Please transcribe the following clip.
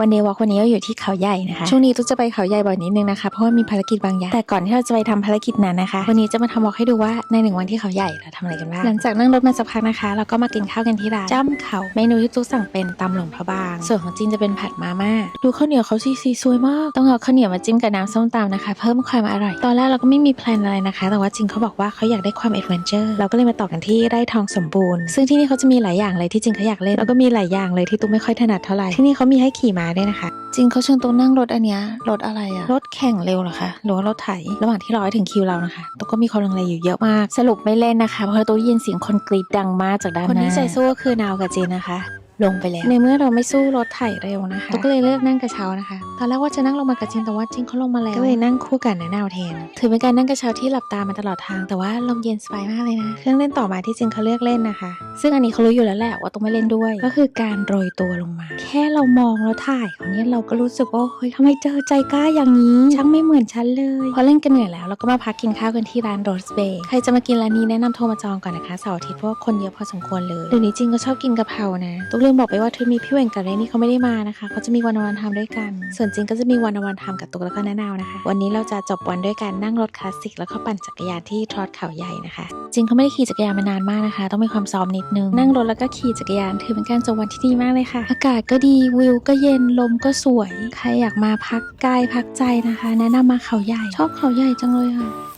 วันเดย์วอล์กวันนี้ก็อยู่ที่เขาใหญ่นะคะ ช่วงนี้ตุ๊กจะไปเขาใหญ่บ่อยนิดนึงนะคะ เพราะว่ามีภารกิจบางอย่าง แต่ก่อนที่เราจะไปทำภารกิจนั้นนะคะ วันนี้จะมาทำวอล์กให้ดูว่าในหนึ่งวันที่เขาใหญ่เราทำอะไรกันบ้าง หลังจากนั่งรถมาสักพักนะคะ เราก็มากินข้าวกันที่ร้านจ้ำเขา เมนูที่ตุ๊กสั่งเป็นตำหลวงพระบาง ส่วนของจินจะเป็นผัดมาม่า ดูข้าวเหนียวเขาสีสีสวยมาก ต้องเอาข้าวเหนียวมาจิ้มกับน้ำส้มตำนะคะ เพิ่มความอร่อย ตอนแรกเราก็ไม่มีแพลนอะไรนะคะ แต่ว่าจินเขาบอกว่าเขาอยากได้ความเอ็ดเวนเจอร์ เราก็เลยมาต่อกันที่ไร่ทองสมบูรณ์ ซึ่งที่นี่เขาจะมีหลายอย่างเลยที่จินเขาอยากเล่นแล้วก็มีหลายอย่างเลยที่ตุ๊กไม่ค่อยถนัดเท่าไหร่ที่นี่เขามีให้ขี่ม้าด้วยนะคะ จริงเขาชวนตุ๊กนั่งรถอันเนี้ยรถอะไรอะรถแข่งเร็วเหรอคะหรือว่ารถไถระหว่างที่รอให้ถึงคิวเรานะคะตุ๊กก็มีความลังเลอยู่เยอะมากสรุปไม่เล่นนะคะเพราะตุ๊กได้ยินเสียงคนกรีดดังมากจากด้านหน้าคนที่ใจสู้ก็คือนาวกับจีนนะคะ ลงไปแล้ว ในเมื่อเราไม่สู้รถไถเร็วนะคะตุ๊กก็เลยเลือกนั่งกระเช้านะคะ ตอนแรกว่าจะนั่งลงมากับจินแต่ว่าจินเขาลงมาแล้ว ก็เลยนั่งคู่กันในนาวแทน ถือเป็นการนั่งกระเช้าที่หลับตามาตลอดทาง แต่ว่าลมเย็นสบายมากเลยนะ เครื่องเล่นต่อมาที่จินเขาเลือกเล่นนะคะ ซึ่งอันนี้เขารู้อยู่แล้วแหละว่าต้องไม่เล่นด้วย ก็คือการโรยตัวลงมา แค่เรามองแล้วถ่ายคนนี้เราก็รู้สึกว่าเฮ้ยทำไมเจอใจกล้าอย่างนี้ช่างไม่เหมือนฉันเลยพอเล่นกันเหนื่อยแล้วเราก็มาพักกินข้าวกันที่ร้านโรสเบย์ใครจะมากินร้านนี้แนะนำโทรมาจองก่อนนะคะเสาร์อาทิตย์เพราะว่าคนเยอะพอสมควรเลยเดี๋ยวนี้จริงก็ชอบกินกะเพรานะตุ๊กลืมบอกไปว่าทริปมีพี่เวงกับเรนนี่เขาไม่ได้มานะคะเขาจะมีวันวันทำด้วยกัน ส่วนจริงก็จะมีวันวันทำกับตุ๊กแล้วก็น้านาวนะคะ วันนี้เราจะจบวันด้วยการนั่งรถคลาสสิกแล้วก็ปั่นจักรยานที่ทรอดเขาใหญ่นะคะ จริงเขาไม่ได้ขี่จักรยานมานานมากนะคะ ต้องมีความซ้อมนิดนึงนั่งรถแล้วก็ขี่จักรยานถือเป็นการจบวันที่ดีมากเลยค่ะ อากาศก็ดีวิวก็เย็นลมก็สวย ใครอยากมาพักกายพักใจนะคะ แนะนำมาเขาใหญ่ ชอบเขาใหญ่จังเลยค่ะ